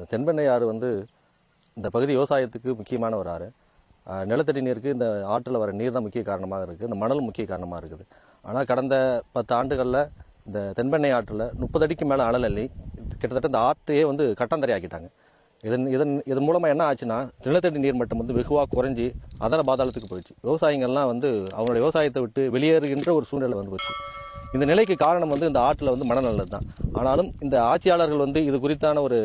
இந்த தென்பெண்ணை ஆறு வந்து இந்த பகுதி விவசாயத்துக்கு முக்கியமான ஒரு ஆறு. நிலத்தடி நீருக்கு இந்த ஆற்றில் வர நீர் தான் முக்கிய காரணமாக இருக்குது இந்த மணல் முக்கிய காரணமாக இருக்குது. ஆனால் கடந்த பத்து ஆண்டுகளில் இந்த தென்பெண்ணை ஆற்றில் முப்பது அடிக்கு மேலே அனல் அள்ளி கிட்டத்தட்ட இந்த ஆற்றையே வந்து கட்டாந்தரையாக்கிட்டாங்க. இதன் இதன் இதன் மூலமாக என்ன ஆச்சுன்னா நிலத்தடி நீர் மட்டம் வந்து வெகுவாக குறைஞ்சி அதர பாதாளத்துக்கு போயிடுச்சு. விவசாயிகள்லாம் வந்து அவங்களுடைய விவசாயத்தை விட்டு வெளியேறுகின்ற ஒரு சூழ்நிலை வந்து போச்சு. இந்த நிலைக்கு காரணம் வந்து இந்த ஆற்றில் வந்து மனநலன் தான். ஆனாலும் இந்த ஆட்சியாளர்கள் வந்து இது குறித்தான ஒரு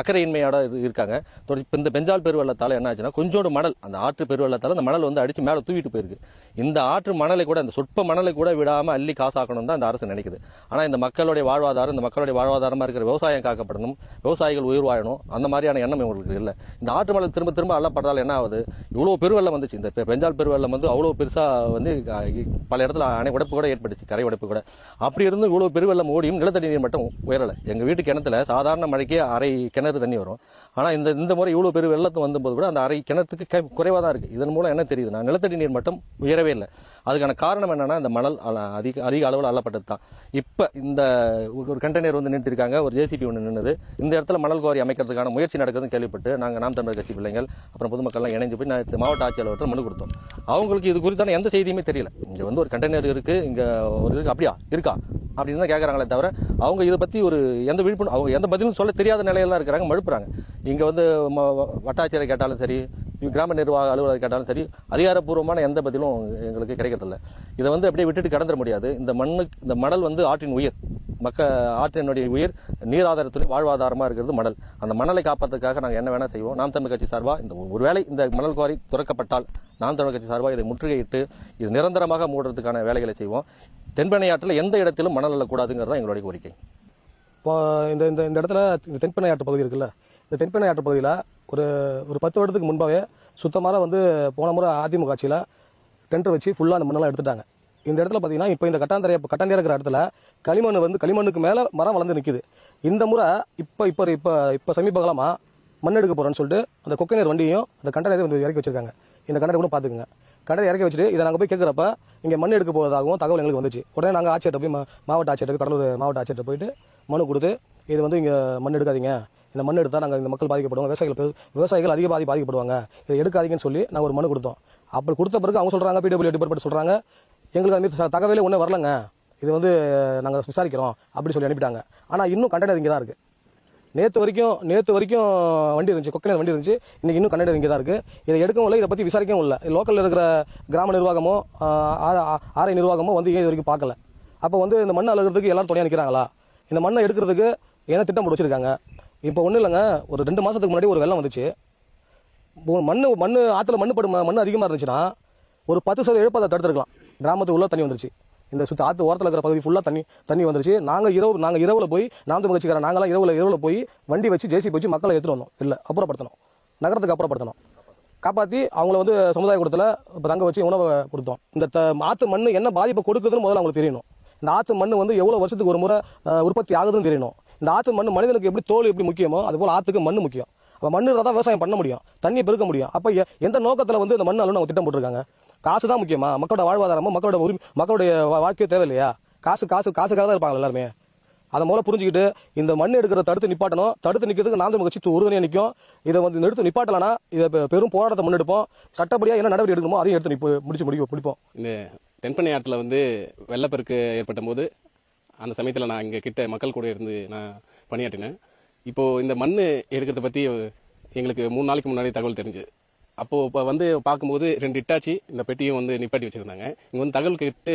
அக்கறையின்மையோட இருக்காங்க. இப்போ இந்த பெஞ்சால் பெருவெள்ளத்தால் என்ன ஆச்சுன்னா கொஞ்சோண்டு மணல் அந்த ஆற்று பெருவெள்ளத்தால் அந்த மணல் வந்து அடித்து மேலே தூவிட்டு போயிருக்கு. இந்த ஆற்று மணலை கூட அந்த சொற்ப மணலை கூட விடாமல் அள்ளி காசாக்கணும் தான் இந்த அரசு நினைக்குது. ஆனால் இந்த மக்களுடைய வாழ்வாதாரம் இந்த மக்களுடைய வாழ்வாதாரமாக இருக்கிற விவசாயம் காக்கப்படணும் விவசாயிகள் உயிர் வாழணும் அந்த மாதிரியான எண்ணம் இவங்களுக்கு இல்லை. இந்த ஆற்று மணல் திரும்ப திரும்ப அள்ளப்படுறதால என்ன ஆகுது? இவ்வளோ பெருவெள்ளம் வந்துச்சு. இந்த பெ- பெஞ்சால் பெருவெள்ளம் வந்து அவ்வளோ பெருசாக வந்து பல இடத்துல அணை உடைப்பு கூட ஏற்பட்டுச்சு கரை உடைப்பு கூட. அப்படி இருந்து இவ்வளோ பெருவெள்ளம் ஓடியும் நிலத்தடி நீர் மட்டும் உயரலை. எங்கள் வீட்டு கிணத்துல சாதாரண மழைக்கே அரை கிணறு தண்ணி வரும். ஆனா இந்த இந்த முறை இவ்வளோ பெரிய வெள்ளத்தை வந்தபோது கூட அந்த அரை கிணத்துக்கு க- குறைவா தான் இருக்கு. இதன் மூலம் என்ன தெரியுதுன்னா நிலத்தடி நீர் மட்டும் உயரவே இல்லை. அதுக்கான காரணம் என்னன்னா இந்த மணல் அல- அதிக அதிக அளவில் அள்ளப்பட்டது தான். இப்போ இந்த ஒரு கண்டெய்னர் வந்து நின்றுருக்காங்க ஒரு ஜேசிபி ஒன்று நின்றுது இந்த இடத்துல மணல் குவாரி அமைக்கிறதுக்கான முயற்சி நடக்குதுன்னு கேள்விப்பட்டு நாங்கள் நாம் தமிழர் கட்சி பிள்ளைங்கள் அப்புறம் பொதுமக்கள்லாம் இணைஞ்சு போய் நான் மாவட்ட ஆட்சியாளர்கிட்ட மனு கொடுத்தோம். அவங்களுக்கு இது குறித்தான எந்த செய்தியுமே தெரியல. இங்க வந்து ஒரு கண்டெய்னர் இருக்கு. இங்க ஒரு இருக்கு. அப்படியா? இருக்கா? அப்படின்னு தான் கேட்குறாங்களே தவிர அவங்க இதை பற்றி ஒரு எந்த விழிப்புணர்வு அவங்க எந்த பதிலும் சொல்ல தெரியாத நிலையெல்லாம் தான் இருக்கிறாங்க மழுப்புறாங்க. இங்கே வந்து ம- வட்டாட்சியரை கேட்டாலும் சரி கிராம நிர்வாக அலுவலர் கேட்டாலும் சரி அதிகாரப்பூர்வமான எந்த பதிலும் எங்களுக்கு கிடைக்கிறதில்ல. இதை வந்து அப்படியே விட்டுட்டு கடந்துட முடியாது. இந்த மண்ணுக்கு இந்த மணல் வந்து ஆற்றின் உயிர். மக்க ஆற்றினுடைய உயிர் நீர் வாழ்வாதாரமாக இருக்கிறது மணல். அந்த மணலை காப்பதற்காக நாங்கள் என்ன வேணால் செய்வோம். நாம் தமிழ் கட்சி சார்பாக இந்த ஒருவேளை இந்த மணல் குவாரி துறக்கப்பட்டால் நாம் தமிழ் கட்சி சார்பாக இதை முற்றுகையிட்டு இது நிரந்தரமாக மூடுறதுக்கான வேலைகளை செய்வோம். தென்பெண்ணை ஆற்றில் எந்த இடத்திலும் மணல் அல்லக்கூடாதுங்கிறது தான் எங்களுடைய கோரிக்கை. இப்போ இந்த இந்த இந்த இடத்துல இந்த தென்பெண்ணை ஆற்று பகுதி இருக்குல்ல இந்த தென்பெண்ணை ஆற்று பகுதியில் ஒரு ஒரு பத்து வருடத்துக்கு முன்பாகவே சுத்தமாக வந்து போன முறை அதிமுக ஆட்சியில் டெண்டர் வச்சு ஃபுல்லாக அந்த மண்ணெல்லாம் எடுத்துட்டாங்க. இந்த இடத்துல பார்த்தீங்கன்னா இப்போ இந்த கட்டாந்தரைய கட்டாந்தரையா இருக்கிற இடத்துல களிமண் வந்து களிமண்ணுக்கு மேலே மரம் வளர்ந்து நிற்குது இந்த முறை இப்போ இப்போ இப்போ இப்போ சமீப காலமாக மண் எடுக்க போகிறோன்னு சொல்லிட்டு அந்த கொக்கைநீர் வண்டியையும் அந்த கண்டனை வந்து இறக்கி வச்சிருக்காங்க. இந்த கண்டனை கூட பார்த்துக்குங்க. கடை இறக்கி வச்சுட்டு இதை நாங்கள் போய் கேட்குறப்ப இங்கே மண் எடுக்க போகிறதாகவும் தகவல் எங்களுக்கு வந்துச்சு. உடனே நாங்கள் ஆட்சியர்கிட்ட போய் மா- மாவட்ட ஆட்சியர்கிட்ட போய் கடலூர் மாவட்ட ஆட்சியர்கிட்ட போயிட்டு மனு கொடுத்து இது வந்து இங்கே மண் எடுக்காதீங்க. இந்த மண் எடுத்தால் நாங்கள் இந்த மக்கள் பாதிக்கப்படுவோம். விவசாயிகள் விவசாயிகள் அதிக பாதி பாதிக்கப்படுவாங்க. இதை எடுக்காதீங்கன்னு சொல்லி நாங்கள் ஒரு மனு கொடுத்தோம். அப்படி கொடுத்த பிறகு அவங்க சொல்கிறாங்க பிடபிள்யூ டிபார்ட்மெண்ட் சொல்கிறாங்க எங்களுக்கு அந்த தகவலே ஒன்றும் வரலங்க. இது வந்து நாங்கள் விசாரிக்கிறோம். அப்படின்னு சொல்லி அனுப்பிட்டாங்க. ஆனால் இன்னும் கண்டனர் இங்கே தான் இருக்குது நேற்று வரைக்கும் நேற்று வரைக்கும் வண்டி இருந்துச்சு கொக்கனர் வண்டி இருந்துச்சு. இன்றைக்கி இன்னும் கண்டனர் இங்கே தான் இருக்குது இதை எடுக்கவும் இல்லை இதை பற்றி விசாரிக்கவும் இல்லை. லோக்கலில் இருக்கிற கிராம நிர்வாகமோ ஆரை ஆ- ஆர்ஐ நிர்வாகமோ வந்து ஏன் இது வரைக்கும் பார்க்கல? அப்போ வந்து இந்த மண்ணை அழுகிறதுக்கு எல்லாரும் துணையாக நிற்கிறாங்களா இந்த மண்ணை எடுக்கிறதுக்கு என்ன திட்டம் போட்டு வச்சிருக்காங்க? இப்போ ஒன்றும் இல்லைங்க ஒரு ரெண்டு மாதத்துக்கு முன்னாடி ஒரு வெள்ளம் வந்துச்சு. மண் மண்ணு ஆற்றுல மண்ணு படும் மண் அதிகமாக இருந்துச்சுன்னா ஒரு பத்து சதவீதம் இழப்பை அதை தடுத்துருக்கலாம். கிராமத்துக்கு உள்ளே தண்ணி வந்துருச்சு. இந்த சுத்த ஆற்று ஓரத்தில் இருக்கிற பகுதி ஃபுல்லாக தண்ணி தண்ணி வந்துருச்சு. நாங்கள் இரவு நாங்கள் இரவில் போய் நாம் தமிழ் கட்சிக்காரன் நாங்களாம் இரவில் இரவில் போய் வண்டி வச்சு ஜேசி வச்சு மக்களை எடுத்துட்டு வந்தோம். இல்லை அப்புறப்படுத்தணும் நகரத்துக்கு அப்புறப்படுத்தணும் காப்பாற்றி அவங்கள வந்து சமுதாய கூடத்தில் இப்போ தங்க வச்சு உணவை கொடுத்தோம். இந்த த ஆற்று மண் என்ன பாதிப்பை கொடுக்குதுன்னு முதல்ல அவங்களுக்கு தெரியணும். இந்த ஆற்று மண் வந்து எவ்வளோ வருஷத்துக்கு ஒரு முறை உற்பத்தி ஆகுதுன்னு தெரியணும். இந்த ஆற்று மண் மனிதனுக்கு எப்படி தோல் எப்படி முக்கியமோ அதுபோல் ஆற்றுக்கு மண் முக்கியம். அப்போ மண் தான் விவசாயம் பண்ண முடியும். தண்ணி பெருக்க முடியும். அப்போ எ- எந்த நோக்கத்தில் வந்து இந்த மண் அள்ளணும் அவங்க திட்டம் போட்டிருக்காங்க? காசு தான் முக்கியமா? மக்களோட வாழ்வாதாரமும் மக்களோட உரிமை மக்களுடைய வாழ்க்கையோ தேவை இல்லையா காசு காசு காசுக்காக தான் இருப்பாங்க எல்லாருமே. அதை முதல்ல புரிஞ்சுக்கிட்டு இந்த மண் எடுக்கிற தடுத்து நிப்பாட்டணும். தடுத்து நிற்கிறதுக்கு நாம் தமிழ் கட்சி உறுதுணையாக நிற்கும் இதை வந்து எடுத்து நிப்பாட்டலனா இதை பெரும் போராட்டத்தை முன்னெடுப்போம் சட்டப்படியாக என்ன நடவடிக்கை எடுக்கணுமோ அதையும் எடுத்து நிப்பு முடிச்சு முடிக்க முடிப்போம். இந்த தென்பெண்ணை ஆற்றில் வந்து வெள்ளப்பெருக்கு ஏற்பட்ட போது அந்த சமயத்தில் நான் இங்கே கிட்ட மக்கள் கூட இருந்து நான் பணியாற்றினேன். இப்போது இந்த மண் எடுக்கிறத பற்றி எங்களுக்கு மூணு நாளைக்கு முன்னாடி தகவல் தெரிஞ்சு. அப்போது இப்போ வந்து பார்க்கும்போது ரெண்டு இட்டாச்சி இந்த பெட்டியும் வந்து நிப்பாட்டி வச்சுருந்தாங்க. இங்கே வந்து தகவல் கேட்டு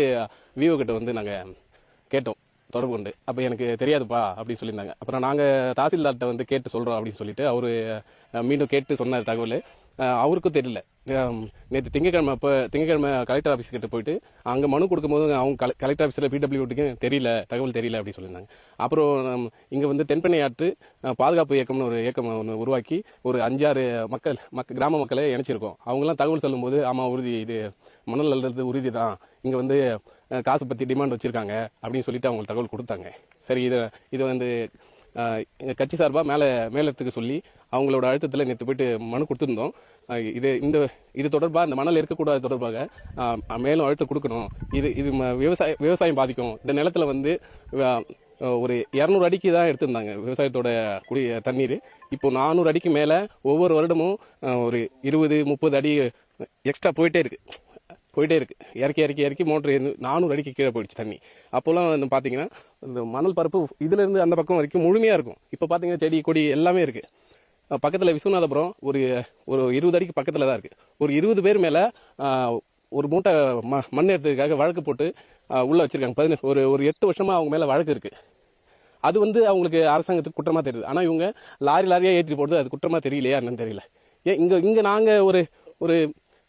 விவோ கிட்ட வந்து நாங்கள் கேட்டோம் தொடர்பு கொண்டு. அப்போ எனக்கு தெரியாதுப்பா அப்படின்னு சொல்லியிருந்தாங்க. அப்புறம் நாங்கள் தாசில்தார்கிட்ட வந்து கேட்டு சொல்கிறோம் அப்படின்னு சொல்லிட்டு அவர் மீண்டும் கேட்டு சொன்ன தகவல். அவருக்கும் தெரியல. நேற்று திங்கக்கிழமை அப்போ திங்கக்கிழமை கலெக்டர் ஆஃபீஸ் கிட்ட போயிட்டு அங்கே மனு கொடுக்கும்போது அவங்க கல- கலெக்டர் ஆஃபீஸில் பிடபிள்யூட்டிக்கு தெரியல தகவல் தெரியல அப்படின்னு சொல்லியிருந்தாங்க. அப்புறம் இங்கே வந்து தென்பெண்ணை ஆற்று பாதுகாப்பு இயக்கம்னு ஒரு இயக்கம் ஒன்று உருவாக்கி ஒரு அஞ்சாறு மக்கள் மக்க கிராம மக்களை இணைச்சிருக்கோம். அவங்களாம் தகவல் சொல்லும்போது ஆமாம் உறுதி இது மணல் அல்லது உறுதி தான் இங்கே வந்து காசு பற்றி டிமாண்ட் வச்சுருக்காங்க அப்படின்னு சொல்லிட்டு அவங்க தகவல் கொடுத்தாங்க. சரி இதை இதை வந்து எங்கள் கட்சி சார்பாக மேலே மேலத்துக்கு சொல்லி அவங்களோட அழுத்தத்தில் நேற்று போயிட்டு மனு கொடுத்துருந்தோம். இது இந்த இது தொடர்பாக இந்த மணல் இருக்கக்கூடாது தொடர்பாக மேலும் அழுத்தம் கொடுக்கணும். இது இது ம- விவசாய விவசாயம் பாதிக்கும். இந்த நிலத்தில் வந்து ஒரு இரநூறு அடிக்கு தான் எடுத்திருந்தாங்க விவசாயத்தோட குடி தண்ணீர். இப்போ நானூறு அடிக்கு மேலே ஒவ்வொரு வருடமும் ஒரு இருபது முப்பது அடி எக்ஸ்ட்ரா போயிட்டே இருக்கு. போயிட்டே இருக்கு. இறக்கி இறக்கி இறக்கி மோட்ரு நானூறு அடிக்கு கீழே போயிடுச்சு தண்ணி. அப்போல்லாம் வந்து பார்த்தீங்கன்னா இந்த மணல் பரப்பு இதுலேருந்து அந்த பக்கம் வரைக்கும் முழுமையாக இருக்கும். இப்போ பார்த்தீங்கன்னா செடி கொடி எல்லாமே இருக்குது பக்கத்தில் விஸ்வநாதபுரம் ஒரு ஒரு இருபது அடிக்கு பக்கத்தில் தான் இருக்குது ஒரு இருபது பேர் மேலே ஒரு மூட்டை ம- மண் எடுத்ததுக்காக வழக்கு போட்டு உள்ளே வச்சுருக்காங்க. பதினெட்டு ஒரு ஒரு எட்டு வருஷமாக அவங்க மேலே வழக்கு இருக்குது அது வந்து அவங்களுக்கு அரசாங்கத்துக்கு குற்றமாக தெரியுது. ஆனால் இவங்க லாரி லாரியாக ஏற்றி போடுறது அது குற்றமாக தெரியலையா என்னன்னு தெரியல. ஏன் இங்கே இங்கே நாங்கள் ஒரு ஒரு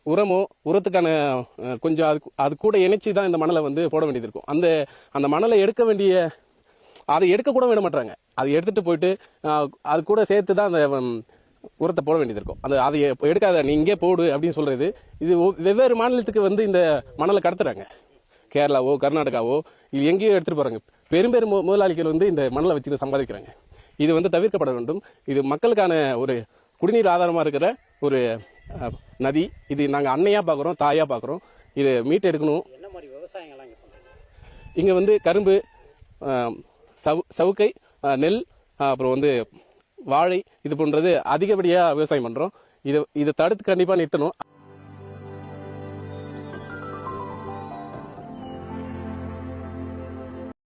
உரமோ உரத்துக்கான கொஞ்சம் அது அது கூட இணைச்சி தான் இந்த மணலை வந்து போட வேண்டியது இருக்கும். அந்த அந்த மணலை எடுக்க வேண்டிய அதை எடுக்க கூட விட மாட்டாங்க அதை எடுத்துட்டு போயிட்டு அது கூட சேர்த்து தான் அந்த உரத்தை போட வேண்டியது இருக்கும். அது அதை எடுக்காத நீ இங்கே போடு அப்படின்னு சொல்றது. இது வெவ்வேறு மாநிலத்துக்கு வந்து இந்த மணலை கடத்துறாங்க. கேரளாவோ கர்நாடகாவோ இது எங்கேயோ எடுத்துட்டு போறாங்க. பெரும் முதலாளிகள் வந்து இந்த மணலை வச்சுட்டு சம்பாதிக்கிறாங்க. இது வந்து தவிர்க்கப்பட வேண்டும். இது மக்களுக்கான ஒரு குடிநீர் ஆதாரமா இருக்கிற ஒரு நதி. இது நாங்க அன்னையா பாக்குறோம் தாயா பாக்குறோம். இது மீட்டு எடுக்கணும் என்ன மாதிரி விவசாயங்கள்லாம் இங்கே வந்து கரும்பு சவு- சவுக்கை நெல் அப்புறம் வந்து வாழை இது போன்றது அதிகப்படியாக விவசாயம் பண்ணுறோம் இதை இதை தடுத்து கண்டிப்பாக நிறுத்தணும்.